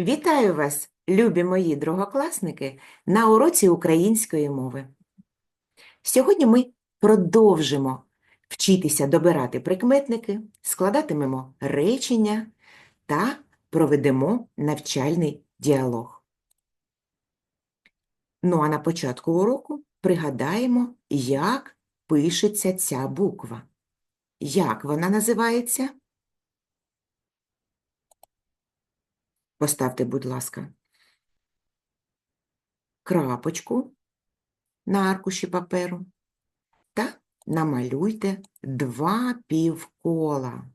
Вітаю вас, любі мої другокласники, на уроці української мови. Сьогодні ми продовжимо вчитися добирати прикметники, складатимемо речення та проведемо навчальний діалог. Ну а на початку уроку пригадаємо, як пишеться ця буква. Як вона називається? Поставте, будь ласка, крапочку на аркуші паперу та намалюйте два півкола.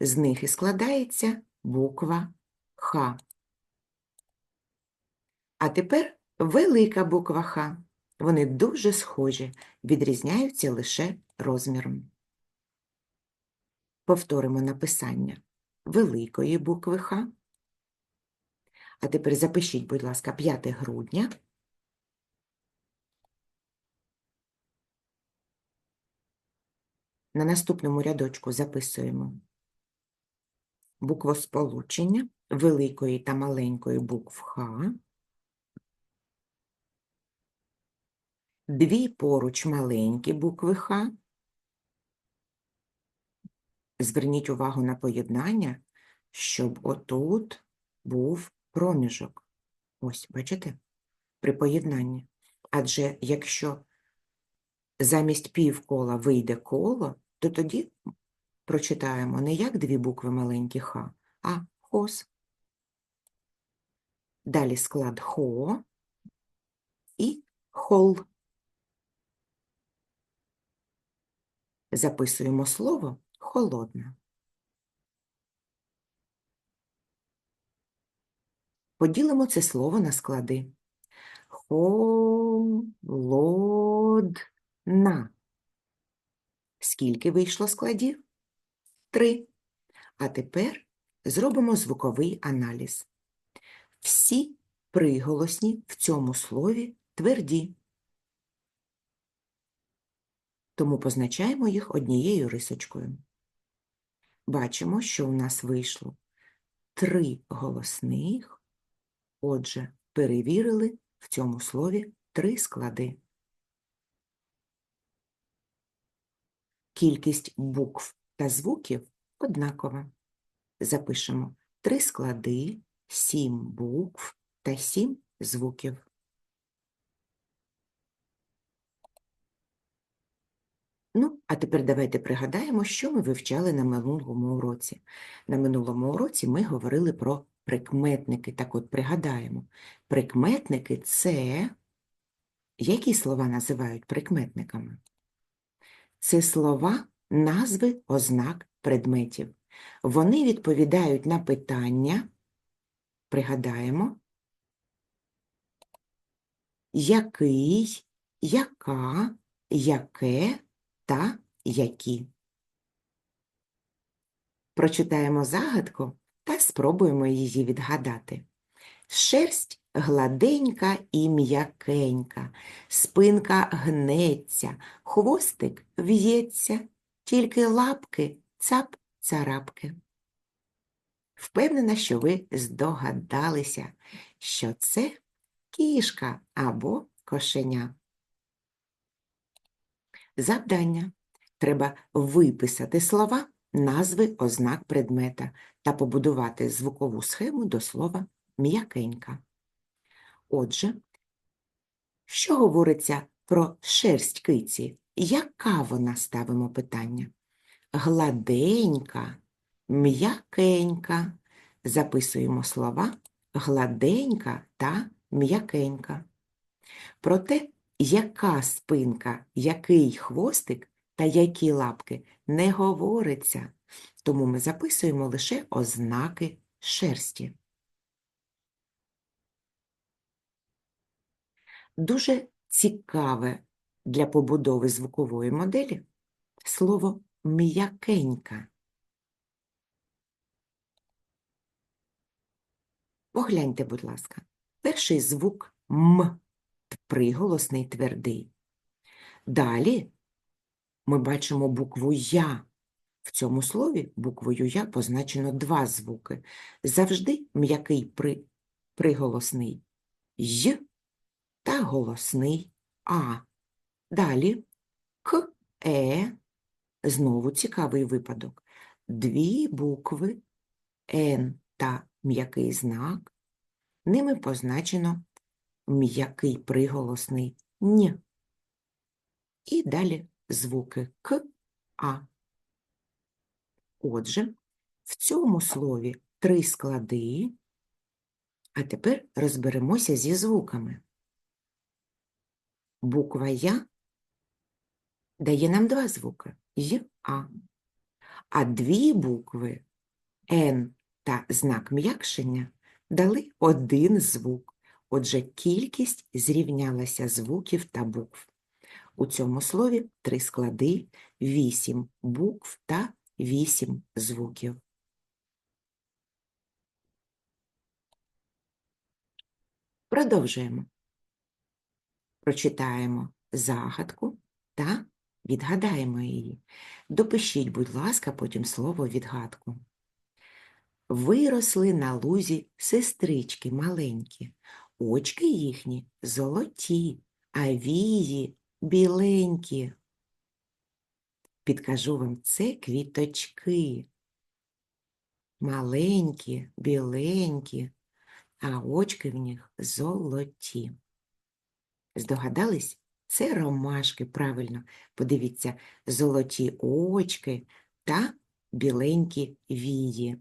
З них і складається буква Х. А тепер велика буква Х. Вони дуже схожі, відрізняються лише розміром. Повторимо написання великої букви Х. А тепер запишіть, будь ласка, 5 грудня. На наступному рядочку записуємо буквосполучення великої та маленької букв Х. Дві поруч маленькі букви Х. Зверніть увагу на поєднання, щоб отут був проміжок. Ось, бачите? При поєднанні. Адже якщо замість півкола вийде коло, то тоді прочитаємо не як дві букви маленькі Х, а хос. Далі склад хо і хол. Записуємо слово холодна. Поділимо це слово на склади. Холодна. Скільки вийшло складів? Три. А тепер зробимо звуковий аналіз. Всі приголосні в цьому слові тверді. Тому позначаємо їх однією рисочкою. Бачимо, що у нас вийшло три голосних. Отже, перевірили в цьому слові три склади. Кількість букв та звуків однакова. Запишемо три склади, сім букв та сім звуків. Ну, а тепер давайте пригадаємо, що ми вивчали на минулому уроці. На минулому уроці ми говорили про прикметники. Так от пригадаємо. Прикметники – це... Які слова називають прикметниками? Це слова назви ознак предметів. Вони відповідають на питання, пригадаємо, який, яка, яке та які. Прочитаємо загадку та спробуємо її відгадати. Шерсть гладенька і м'якенька, спинка гнеться, хвостик в'ється, тільки лапки цап-царапки. Впевнена, що ви здогадалися, що це кішка або кошеня. Завдання. Треба виписати слова, назви ознак предмета та побудувати звукову схему до слова м'якенька. Отже, що говориться про шерсть киці? Яка вона ставимо питання? Гладенька, м'якенька. Записуємо слова гладенька та м'якенька. Проте, яка спинка, який хвостик та які лапки не говориться, тому ми записуємо лише ознаки шерсті. Дуже цікаве для побудови звукової моделі слово м'якенька. Погляньте, будь ласка, перший звук М, приголосний твердий. Далі ми бачимо букву Я. В цьому слові буквою Я позначено два звуки. Завжди м'який при приголосний й та голосний а. Далі к, е, знову цікавий випадок. Дві букви н та м'який знак. Ними позначено м'який приголосний н. І далі звуки к, а. Отже, в цьому слові три склади, а тепер розберемося зі звуками. Буква Я дає нам два звуки Й, А. А дві букви Н та знак м'якшення дали один звук. Отже, кількість зрівнялася звуків та букв. У цьому слові три склади, вісім букв та вісім звуків. Продовжуємо. Прочитаємо загадку та відгадаємо її. Допишіть, будь ласка, потім слово відгадку. Виросли на лузі сестрички маленькі, очки їхні золоті, а вії біленькі. Підкажу вам, це квіточки. Маленькі, біленькі, а очки в них золоті. Здогадались? Це ромашки, правильно. Подивіться, золоті очки та біленькі вії.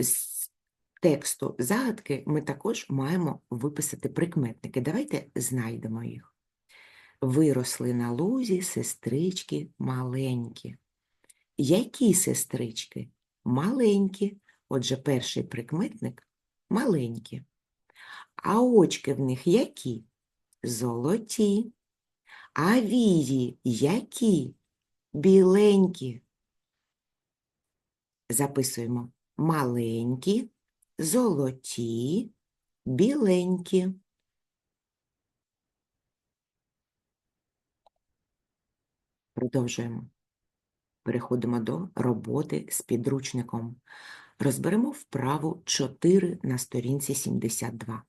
З тексту загадки ми також маємо виписати прикметники. Давайте знайдемо їх. Виросли на лузі сестрички маленькі. Які сестрички? Маленькі. Отже, перший прикметник маленькі. А очки в них які? Золоті. А вії які? Біленькі. Записуємо маленькі, золоті, біленькі. Продовжуємо. Переходимо до роботи з підручником. Розберемо вправу 4 на сторінці 72.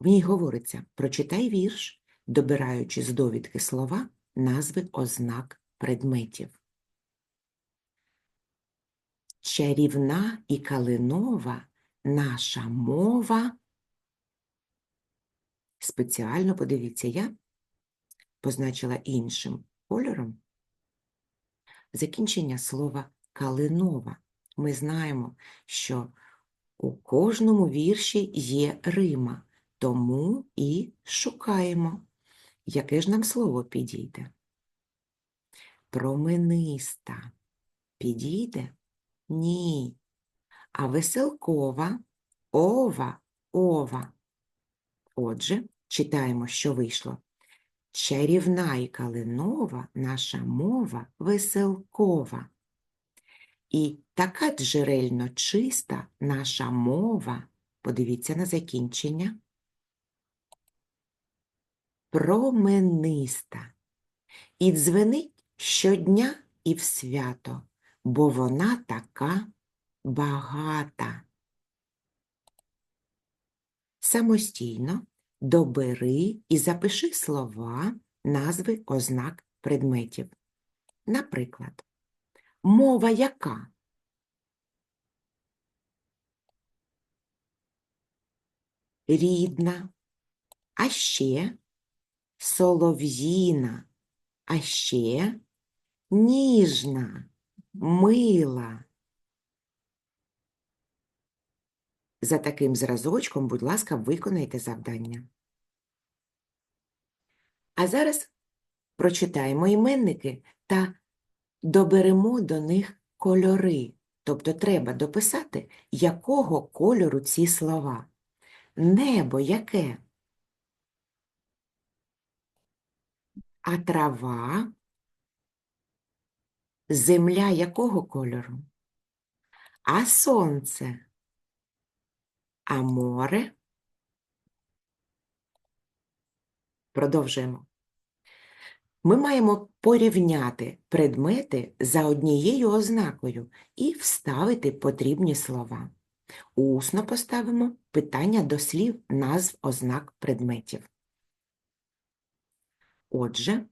В ній говориться «Прочитай вірш, добираючи з довідки слова назви ознак предметів. Чарівна і калинова наша мова. Спеціально подивіться, я позначила іншим кольором закінчення слова калинова. Ми знаємо, що у кожному вірші є рима, тому і шукаємо, яке ж нам слово підійде. Промениста підійде? Ні. А веселкова ова, ова. Отже, читаємо, що вийшло. Чарівна і калинова наша мова веселкова. І така джерельно чиста наша мова, подивіться на закінчення, промениста. І дзвенить щодня і в свято, бо вона така багата. Самостійно добери і запиши слова, назви ознак предметів. Наприклад, мова яка? Рідна, а ще солов'їна, а ще ніжна, мила. За таким зразочком, будь ласка, виконайте завдання. А зараз прочитаємо іменники та доберемо до них кольори. Тобто треба дописати, якого кольору ці слова. Небо яке? А трава? Земля якого кольору? А сонце? А море? Продовжуємо. Ми маємо порівняти предмети за однією ознакою і вставити потрібні слова. Усно поставимо питання до слів назв ознак предметів. Отже,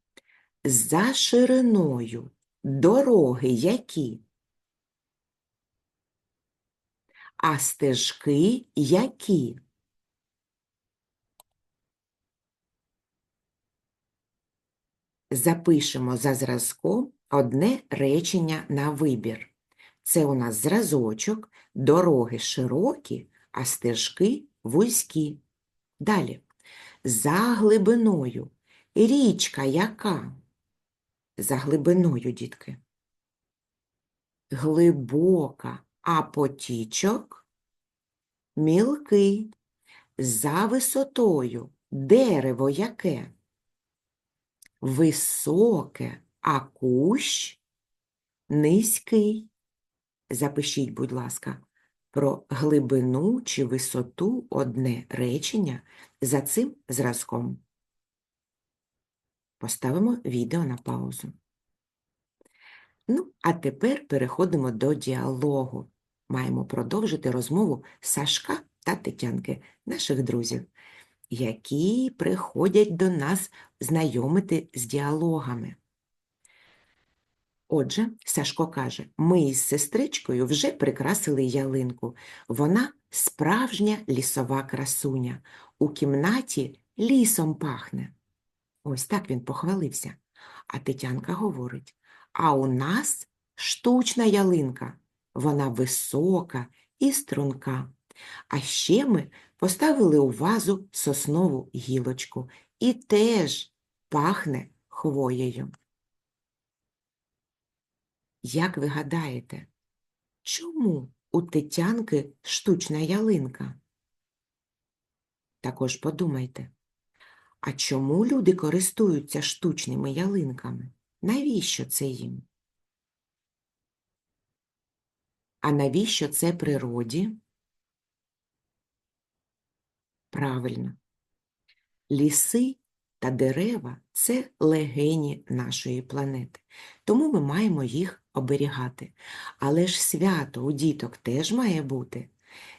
за шириною дороги які? А стежки які? Запишемо за зразком одне речення на вибір. Це у нас зразочок, дороги широкі, а стежки вузькі. Далі. За глибиною. Річка яка? За глибиною, дітки. Глибока, а потічок мілкий. За висотою. Дерево яке? Високе, а кущ низький. Запишіть, будь ласка, про глибину чи висоту одне речення за цим зразком. Поставимо відео на паузу. Ну, а тепер переходимо до діалогу. Маємо продовжити розмову Сашка та Тетянки, наших друзів, які приходять до нас знайомити з діалогами. Отже, Сашко каже, ми із сестричкою вже прикрасили ялинку. Вона справжня лісова красуня. У кімнаті лісом пахне. Ось так він похвалився. А Тетянка говорить, а у нас штучна ялинка. Вона висока і струнка. А ще ми поставили у вазу соснову гілочку і теж пахне хвоєю. Як ви гадаєте, чому у Тетянки штучна ялинка? Також подумайте, а чому люди користуються штучними ялинками? Навіщо це їм? А навіщо це природі? Правильно. Ліси та дерева це легені нашої планети, тому ми маємо їх оберігати. Але ж свято у діток теж має бути.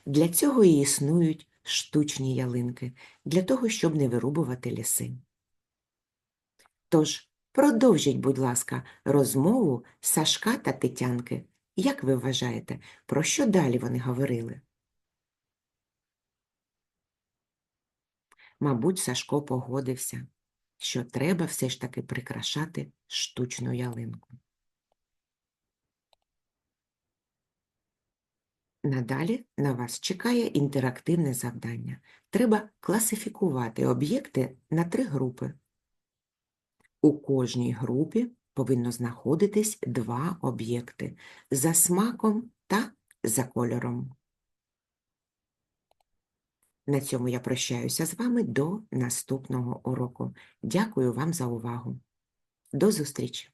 Для цього і існують штучні ялинки, для того, щоб не вирубувати ліси. Тож, продовжіть, будь ласка, розмову Сашка та Тетянки. Як ви вважаєте, про що далі вони говорили? Мабуть, Сашко погодився, що треба все ж таки прикрашати штучну ялинку. Надалі на вас чекає інтерактивне завдання. Треба класифікувати об'єкти на три групи. У кожній групі повинно знаходитись два об'єкти за смаком та за кольором. На цьому я прощаюся з вами до наступного уроку. Дякую вам за увагу. До зустрічі!